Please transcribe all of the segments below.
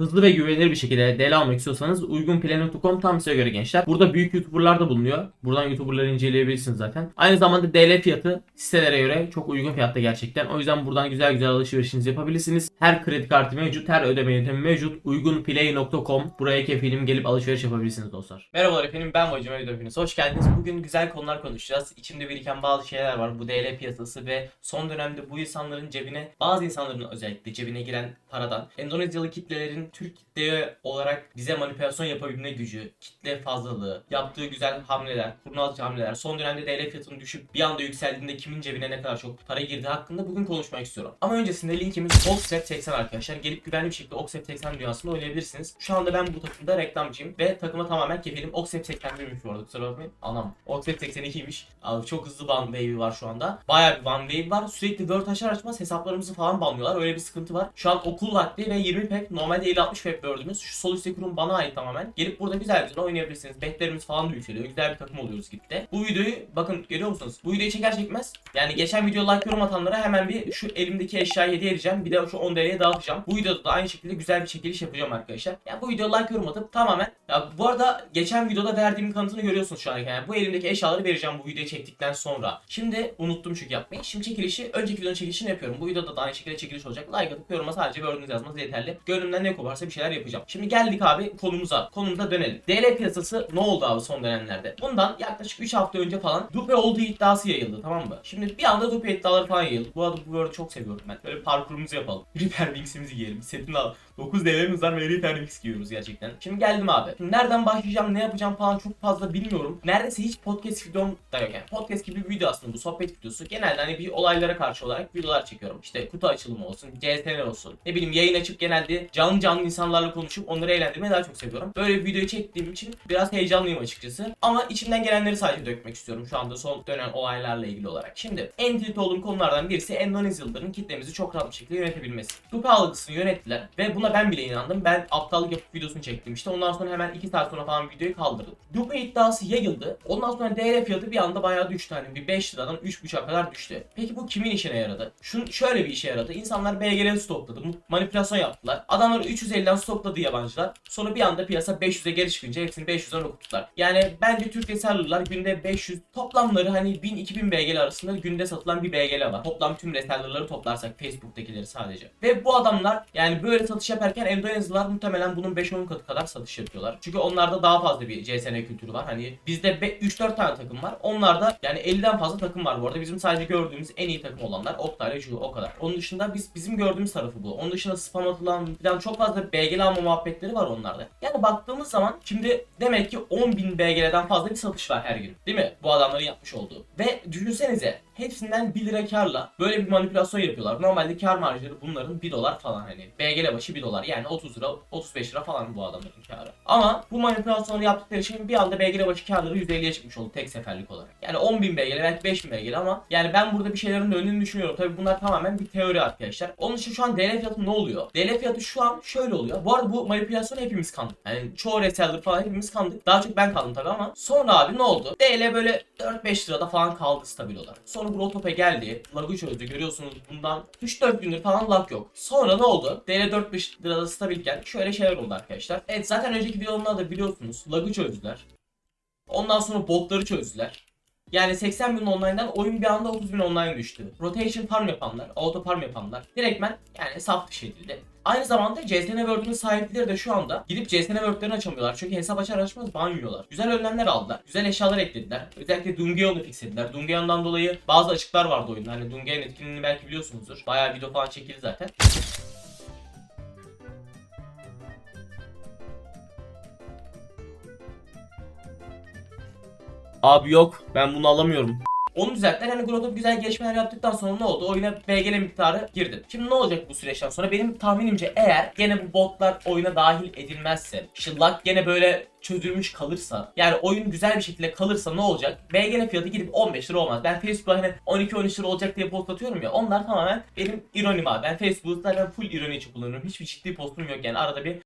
hızlı ve güvenilir bir şekilde DL almak istiyorsanız uygunplay.com tam size göre gençler. Burada büyük YouTuber'lar da bulunuyor. Buradan YouTuber'ları inceleyebilirsiniz zaten. Aynı zamanda DL fiyatı sitelere göre çok uygun fiyatta gerçekten. O yüzden buradan güzel güzel alışverişinizi yapabilirsiniz. Her kredi kartı mevcut, her ödeme yöntemi mevcut. Uygunplay.com buraya kefilim gelip alışveriş yapabilirsiniz dostlar. Merhabalar efendim ben Bacım Öyle hepiniz hoş geldiniz. Bugün güzel konular konuşacağız. İçimde biriken bazı şeyler var. Bu DL piyasası ve son dönemde bu insanların cebine, bazı insanların özellikle cebine giren paradan Endonezyalı kitlelerin Türk kitle olarak bize manipülasyon yapabilme gücü, kitle fazlalığı, yaptığı güzel hamleler, kurnazca hamleler, son dönemde DL fiyatının düşüp bir anda yükseldiğinde kimin cebine ne kadar çok para girdiği hakkında bugün konuşmak istiyorum. Ama öncesinde linkimiz Oxford 80 arkadaşlar. Gelip güvenli bir şekilde Oxford 80 dünyasında oynayabilirsiniz. Şu anda ben bu takımda reklamcıyım ve takıma tamamen kefilim. Oxford 81'miş bu arada kusura bakmayın. Anam. Oxford 82'ymiş. Abi çok hızlı ban wave'i var şu anda. Bayağı bir ban wave var. Sürekli word açar açmaz hesaplarımızı falan banlıyorlar. Öyle bir sıkıntı var. Şu an okul vakti ve 20 pek normalde 50-60 pek word'ümüz. Şu sol üstteki room bana ait tamamen. Gelip burada güzel güzel oynayabilirsiniz. Betlerimiz falan da yükseliyor. Güzel bir takım oluyoruz gitti. Bu videoyu bakın görüyor musunuz? Bu videoyu çeker çekmez. Yani geçen video like yorum atanlara hemen bir şu elimdeki eşyayı hediye edeceğim. Bir de şu 10 TL'ye dağıtacağım. Bu videoda da aynı şekilde güzel bir çekiliş yapacağım arkadaşlar. Yani bu video like yorum atıp tamamen. Ya bu arada geçen videoda verdiğim kanıtını görüyorsunuz şu an. Yani bu elimdeki eşyaları vereceğim bu videoyu çektikten sonra. Şimdi unuttum çünkü yapmayı. Şimdi çekilişi önceki videonun çekilişini yapıyorum. Bu videoda da aynı şekilde çekiliş olacak. Like atıp yoruma sadece gördüğünüz yazmanız yeterli. Gönlümden ne koparsa bir şeyler yapacağım. Şimdi geldik abi konumuza. Konumuza dönelim. DL piyasası ne oldu abi son dönemlerde? Bundan yaklaşık 3 hafta önce falan dupe olduğu iddiası yayıldı tamam mı? Şimdi bir anda dupe iddiaları falan yayıldı. Bu arada bu word'u çok seviyorum ben. Böyle parkurumuzu yapalım. Reaper Wings'imizi giyelim. Setini al. 9 DL'miz var ve Reaper Wings giyiyoruz gerçekten. Şimdi geldim abi. Şimdi nereden başlayacağım, ne yapacağım falan çok fazla bilmiyorum. Neredeyse hiç podcast videom da yok yani. Podcast gibi bir video aslında bu sohbet videosu. Genelde hani bir olaylara karşı olarak videolar çekiyorum. İşte kutu açılımı olsun, CSN olsun. Ne bileyim yayın açıp genelde canlı canlı insanlarla konuşup onları eğlendirmeyi daha çok seviyorum. Böyle bir videoyu çektiğim için biraz heyecanlıyım açıkçası. Ama içimden gelenleri sadece dökmek istiyorum şu anda son dönen olaylarla ilgili olarak. Şimdi en tilt olduğum konulardan birisi Endonezyalıların kitlemizi çok rahat bir şekilde yönetebilmesi. Dupe algısını yönettiler ve buna ben bile inandım. Ben aptallık yapıp videosunu çektim işte. Ondan sonra hemen 2 saat sonra falan videoyu kaldırdım. Dupe iddiası yayıldı. Ondan sonra değer fiyatı bir anda bayağı düştü. Hani bir 5 liradan 3.5'a kadar düştü. Peki bu kimin işine yaradı? Şun şöyle bir işe yaradı. İnsanlar BGL'yi stokladı. Manipülasyon yaptılar. Adamlar 350'den stokladı yabancılar. Sonra bir anda piyasa 500'e geri çıkınca hepsini 500'den okuttular. Yani bence Türk reseller'lar günde 500 toplamları hani 1000-2000 BGL arasında günde satılan bir BGL var. Toplam tüm reseller'ları toplarsak Facebook'takileri sadece. Ve bu adamlar yani böyle satış yaparken Endonezyalılar muhtemelen bunun 5-10 katı kadar satış yapıyorlar. Çünkü onlarda daha fazla bir CSN kültürü var. Hani bizde be- 3-4 tane takım var. Onlarda yani 50'den fazla takım var bu arada. Bizim sadece gördüğümüz en iyi takım olanlar Oktay ile o kadar. Onun dışında biz bizim gördüğümüz tarafı bu. Onun dışında spam atılan falan çok fazla BGL alma muhabbetleri var onlarda. Yani baktığımız zaman şimdi demek ki 10.000 BGL'den fazla bir satış var her gün. Değil mi? Bu adamların yapmış olduğu. Ve düşünsenize hepsinden 1 lira karla böyle bir manipülasyon yapıyorlar. Normalde kar marjları bunların 1 dolar falan hani. BGL başı 1 dolar yani 30 lira 35 lira falan bu adamların karı. Ama bu manipülasyonu yaptıkları için bir anda BGL başı karları %50'ye çıkmış oldu tek seferlik olarak. Yani 10.000 BGL belki 5.000 BGL ama yani ben burada bir şeylerin döndüğünü düşünüyorum. Tabii bunlar tamamen bir teori arkadaşlar. Onun için şu an DL fiyatı ne oluyor? DL fiyatı şu an şöyle oluyor. Bu arada bu manipülasyonu hepimiz kandık. Yani çoğu reseller falan hepimiz kandık. Daha çok ben kaldım tabii ama sonra abi ne oldu? DL böyle 4-5 lirada falan kaldı stabil olarak. Sonra bu Rotop'a geldi. Lag'ı çözdü. Görüyorsunuz bundan 3-4 gündür falan lag yok. Sonra ne oldu? DL 4-5 lirada stabilken şöyle şeyler oldu arkadaşlar. Evet zaten önceki videolarımda da biliyorsunuz. Lag'ı çözdüler. Ondan sonra botları çözdüler. Yani 80 bin online'dan oyun bir anda 30 bin online düştü. Rotation farm yapanlar, auto farm yapanlar direktmen yani saf dışı edildi. Aynı zamanda CSN World'un sahipleri de şu anda gidip CSN World'lerini açamıyorlar. Çünkü hesap açar açmaz ban yiyorlar. Güzel önlemler aldılar. Güzel eşyalar eklediler. Özellikle Dungeon'u fixlediler. Dungeon'dan dolayı bazı açıklar vardı oyunda. Hani Dungeon etkinliğini belki biliyorsunuzdur. Bayağı video falan çekildi zaten. Abi yok ben bunu alamıyorum. Onu düzelttiler. Hani Grotto güzel gelişmeler yaptıktan sonra ne oldu? Oyuna BGL miktarı girdi. Şimdi ne olacak bu süreçten sonra? Benim tahminimce eğer gene bu botlar oyuna dahil edilmezse, lag gene böyle çözülmüş kalırsa, yani oyun güzel bir şekilde kalırsa ne olacak? BGL fiyatı gidip 15 lira olmaz. Ben Facebook'a hani 12-13 lira olacak diye post atıyorum ya. Onlar tamamen benim ironim abi. Ben Facebook'ta zaten full ironi için kullanıyorum. Hiçbir ciddi postum yok yani. Arada bir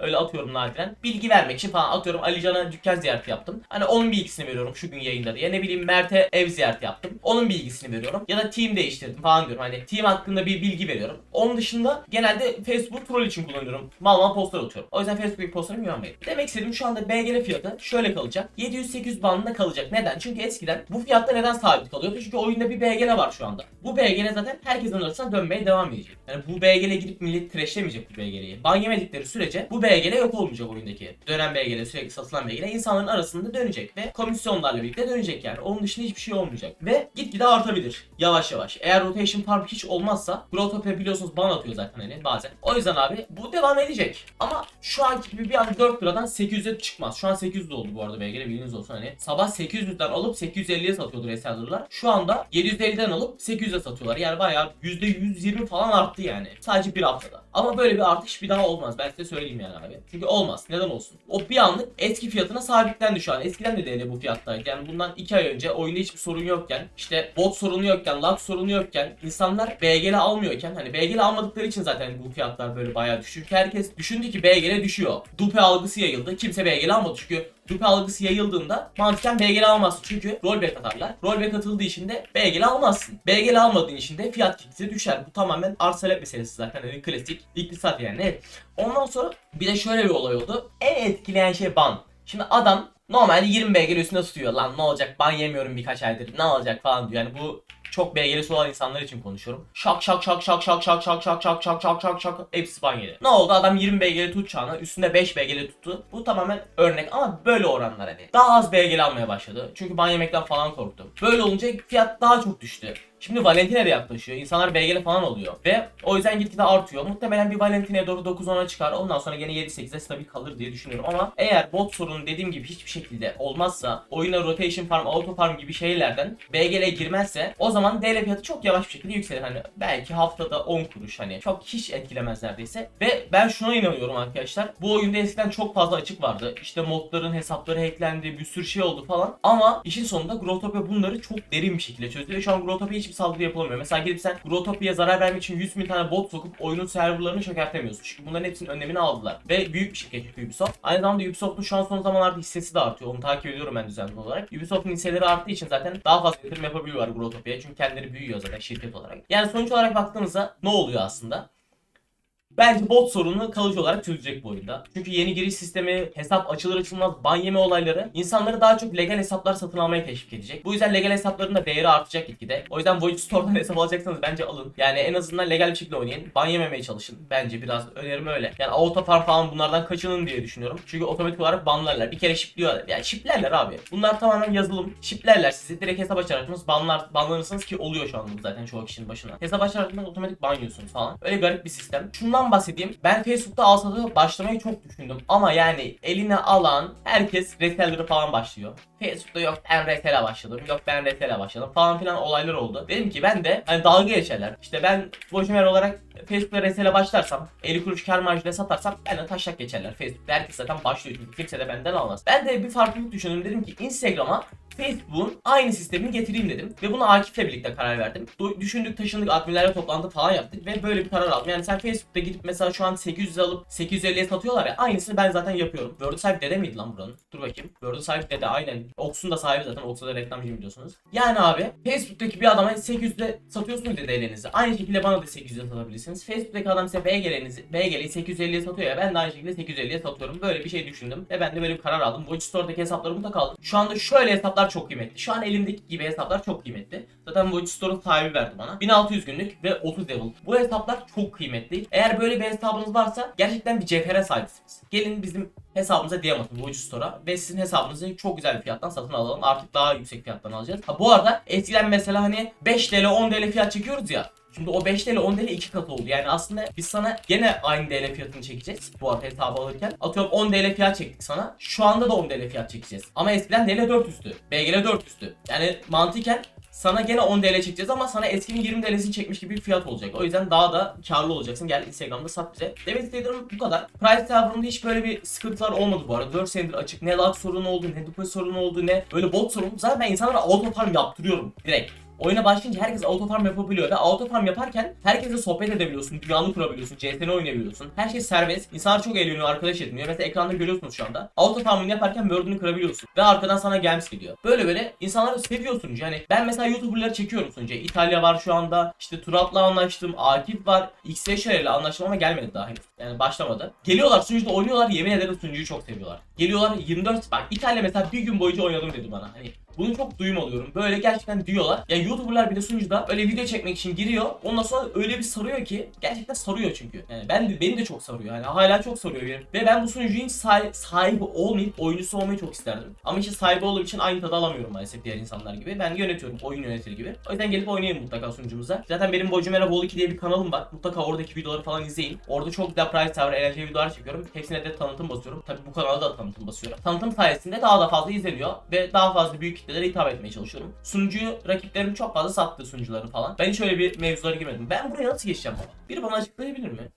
Öyle atıyorum nadiren. Bilgi vermek için falan atıyorum Alican'a dükkan ziyareti yaptım. Hani onun bilgisini veriyorum şu gün yayında diye. Ne bileyim Mert'e ev ziyareti yaptım. Onun bilgisini veriyorum. Ya da team değiştirdim falan diyorum. Hani team hakkında bir bilgi veriyorum. Onun dışında genelde Facebook troll için kullanıyorum. Mal mal postlar atıyorum. O yüzden Facebook'taki postlarımı güvenmeyin. Demek istediğim şu anda BGL fiyatı şöyle kalacak. 700-800 bandında kalacak. Neden? Çünkü eskiden bu fiyatta neden sabit kalıyordu? Çünkü oyunda bir BGL var şu anda. Bu BGL zaten herkesin arasına dönmeye devam edecek. Yani bu BGL gidip millet trashlemeyecek bu BGL'yi. Ban yemedikleri sürece bu BGL yok olmayacak oyundaki. Dönen BGL, sürekli satılan BGL insanların arasında dönecek ve komisyonlarla birlikte dönecek yani. Onun dışında hiçbir şey olmayacak. Ve gitgide artabilir. Yavaş yavaş. Eğer rotation farm hiç olmazsa Growtopia biliyorsunuz ban atıyor zaten hani bazen. O yüzden abi bu devam edecek. Ama şu anki gibi bir anda 4 liradan 800'e çıkmaz. Şu an 800 oldu bu arada BGL bilginiz olsun hani. Sabah 800'den alıp 850'ye satıyordu reseller'lar. Şu anda 750'den alıp 800'e satıyorlar. Yani bayağı %120 falan arttı yani. Sadece bir haftada. Ama böyle bir artış bir daha olmaz. Ben size söyleyeyim yani abi. Çünkü olmaz. Neden olsun? O bir anlık eski fiyatına sabitlendi şu an. Eskiden de DL bu fiyattaydı. Yani bundan 2 ay önce oyunda hiçbir sorun yokken, işte bot sorunu yokken, lag sorunu yokken, insanlar BGL almıyorken, hani BGL almadıkları için zaten bu fiyatlar böyle bayağı. Çünkü herkes düşündü ki BGL düşüyor. Dupe algısı yayıldı. Kimse BGL almadı çünkü Dupe algısı yayıldığında mantıken BGL almazsın çünkü rollback atarlar. Rollback atıldığı için de BGL almazsın. BGL almadığın için de fiyat kitlesi düşer. Bu tamamen arz talep meselesi zaten. Hani klasik iktisat yani. Evet. Ondan sonra bir de şöyle bir olay oldu. En etkileyen şey ban. Şimdi adam normalde 20 BGL üstünde tutuyor. Lan ne olacak ban yemiyorum birkaç aydır ne olacak falan diyor. Yani bu çok BGL'si olan insanlar için konuşuyorum. Şak şak şak şak şak şak şak şak şak şak şak şak şak hepsi ban yedi. Ne oldu adam 20 BGL tutacağına üstünde 5 BGL tuttu. Bu tamamen örnek ama böyle oranlar hani. Daha az BGL almaya başladı. Çünkü ban yemekten falan korktum. Böyle olunca fiyat daha çok düştü. Şimdi Valentine'e de yaklaşıyor. İnsanlar BGL falan oluyor. Ve o yüzden gitgide artıyor. Muhtemelen bir Valentine'e doğru 9-10'a çıkar. Ondan sonra gene 7-8'e stabil kalır diye düşünüyorum. Ama eğer bot sorunu dediğim gibi hiçbir şekilde olmazsa oyuna rotation farm, auto farm gibi şeylerden BGL girmezse o zaman DL fiyatı çok yavaş bir şekilde yükselir. Hani belki haftada 10 kuruş hani çok hiç etkilemez neredeyse. Ve ben şuna inanıyorum arkadaşlar. Bu oyunda eskiden çok fazla açık vardı. İşte modların hesapları hacklendi, bir sürü şey oldu falan. Ama işin sonunda Growtopia bunları çok derin bir şekilde çözdü ve şu an Growtopia hiçbir saldırı yapılamıyor. Mesela gidip sen Growtopia'ya zarar vermek için 100 bin tane bot sokup oyunun serverlarını çökertemiyorsun. Çünkü bunların hepsinin önlemini aldılar. Ve büyük bir şirket Ubisoft. Aynı zamanda Ubisoft'un şu an son zamanlarda hissesi de artıyor. Onu takip ediyorum ben düzenli olarak. Ubisoft'un hisseleri arttığı için zaten daha fazla yatırım yapabiliyorlar Growtopia'ya. Çünkü kendileri büyüyor zaten şirket olarak. Yani sonuç olarak baktığımızda ne oluyor aslında? Bence bot sorunu kalıcı olarak çözecek bu oyunda. Çünkü yeni giriş sistemi, hesap açılır açılmaz ban yeme olayları insanları daha çok legal hesaplar satın almaya teşvik edecek. Bu yüzden legal hesapların da değeri artacak gitgide. O yüzden Void Store'dan hesap alacaksanız bence alın. Yani en azından legal bir şekilde oynayın. Ban yememeye çalışın. Bence biraz önerim öyle. Yani auto farm falan bunlardan kaçının diye düşünüyorum. Çünkü otomatik olarak banlarlar. Bir kere shipliyorlar. Yani shiplerler abi. Bunlar tamamen yazılım. Shiplerler sizi. Direkt hesap açarsınız. Banlar, banlanırsınız ki oluyor şu anda zaten çoğu kişinin başına. Hesap açarsınız otomatik ban yiyorsunuz falan. Öyle garip bir sistem. Şundan bahsedeyim. Ben Facebook'ta alsada başlamayı çok düşündüm. Ama yani eline alan herkes reseller'ı falan başlıyor. Facebook'ta yok ben resele başladım. Yok ben resele başladım falan filan olaylar oldu. Dedim ki ben de hani dalga geçerler. İşte ben Boşemer olarak Facebook'ta resele başlarsam 50 kuruş kar marjıyla satarsam benden taşak geçerler. Facebook'ta herkes zaten başlıyor çünkü kimse de benden almaz. Ben de bir farklılık düşündüm. Dedim ki Instagram'a Facebook'un aynı sistemini getireyim dedim. Ve buna Akif'le birlikte karar verdim. Düşündük taşındık adminlerle toplantı falan yaptık ve böyle bir karar aldım. Yani sen Facebook'ta gidip mesela şu an 800 alıp 850'ye satıyorlar ya aynısını ben zaten yapıyorum. Word'u sahip dede miydi lan buranın? Dur bakayım. Word'u sahip dede aynen. Ox'un da sahibi zaten. Ox'da da reklamcıyım biliyorsunuz. Yani abi Facebook'taki bir adama 800'de satıyorsunuz dede elinizi. Aynı şekilde bana da 800'de satabilirsiniz. Facebook'taki adam size BGL'nizi BGL'yi 850'ye satıyor ya ben de aynı şekilde 850'ye satıyorum. Böyle bir şey düşündüm ve ben de böyle bir karar aldım. Watch Store'daki hesaplarımı da kaldım. Şu anda şöyle hesaplar çok kıymetli. Şu an elimdeki gibi hesaplar çok kıymetli. Zaten Watch Store'un sahibi verdi bana. 1600 günlük ve 30 level. Bu hesaplar çok kıymetli. Eğer böyle bir hesabınız varsa gerçekten bir cevhere sahipsiniz. Gelin bizim hesabımıza atın Watch Store'a ve sizin hesabınızı çok güzel bir fiyattan satın alalım. Artık daha yüksek fiyattan alacağız. Ha bu arada eskiden mesela hani 5 TL 10 TL fiyat çekiyoruz ya. Şimdi o 5 TL 10 TL iki katı oldu. Yani aslında biz sana gene aynı TL fiyatını çekeceğiz. Bu arada hesabı alırken. Atıyorum 10 TL fiyat çektik sana. Şu anda da 10 TL fiyat çekeceğiz. Ama eskiden TL 400'tü. BGL 400'tü. Yani mantıken sana gene 10 TL çekeceğiz ama sana eskinin 20 TL'sini çekmiş gibi bir fiyat olacak. O yüzden daha da karlı olacaksın. Gel Instagram'da sat bize. Demek istediğim bu kadar. Price Tower'ında hiç böyle bir sıkıntılar olmadı bu arada. 4 senedir açık. Ne lag sorunu oldu, ne dupe sorunu oldu, ne böyle bot sorunu. Zaten ben insanlara auto farm yaptırıyorum direkt. Oyuna başlayınca herkes auto farm yapabiliyor ve auto farm yaparken herkesle sohbet edebiliyorsun, dünyanı kurabiliyorsun, CSN oynayabiliyorsun. Her şey serbest. İnsanlar çok eğleniyor, arkadaş ediniyor. Mesela ekranda görüyorsunuz şu anda. Auto farmını yaparken word'ünü kırabiliyorsun ve arkadan sana gems geliyor. Böyle böyle insanlar seviyor sunucu. Yani ben mesela YouTuber'ları çekiyorum sunucuya. İtalya var şu anda. İşte Turat'la anlaştım. Akif var. XSHR ile anlaştım ama gelmedi daha henüz. Yani başlamadı. Geliyorlar sunucuda oynuyorlar. Yemin ederim sunucuyu çok seviyorlar. Geliyorlar 24 bak İtalya mesela bir gün boyunca oynadım dedi bana. Hani bunu çok duyum alıyorum. Böyle gerçekten diyorlar. Ya YouTuber'lar bile sunucuda öyle video çekmek için giriyor. Ondan sonra öyle bir sarıyor ki gerçekten sarıyor çünkü. Yani ben de beni de çok sarıyor. Yani hala çok sarıyor benim. Ve ben bu sunucunun sahi- sahibi olmayıp oyuncusu olmayı çok isterdim. Ama işte sahibi olduğum için aynı tadı alamıyorum maalesef diğer insanlar gibi. Ben yönetiyorum. Oyun yönetir gibi. O yüzden gelip oynayın mutlaka sunucumuza. Zaten benim Bocumera Bol 2 diye bir kanalım var. Mutlaka oradaki videoları falan izleyin. Orada çok price tower eğlenceli videolar çekiyorum. Hepsine de tanıtım basıyorum. Tabii bu kanala da tanıtım basıyorum. Tanıtım sayesinde daha da fazla izleniyor ve daha fazla büyük kitlelere hitap etmeye çalışıyorum. Sunucuyu rakiplerim çok fazla sattı sunucuları falan. Ben hiç öyle bir mevzulara girmedim. Ben buraya nasıl geçeceğim baba? Biri bana açıklayabilir mi?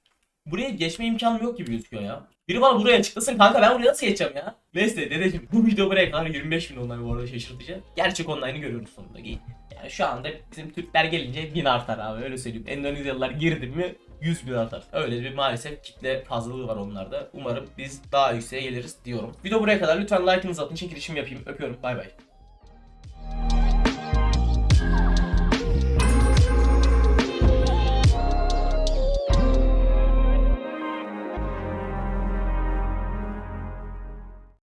Buraya geçme imkanım yok gibi gözüküyor ya. Biri bana buraya açıklasın kanka ben buraya nasıl geçeceğim ya? Neyse dedeciğim bu video buraya kadar 25 bin online bu arada şaşırtıcı. Gerçek online'ı görüyoruz sonunda. Yani şu anda bizim Türkler gelince bin artar abi öyle söyleyeyim. Endonezyalılar girdi mi 100 bin artar. Öyle bir maalesef kitle fazlalığı var onlarda. Umarım biz daha yükseğe geliriz diyorum. Video buraya kadar lütfen like'ınızı atın çekilişim yapayım. Öpüyorum bay bay.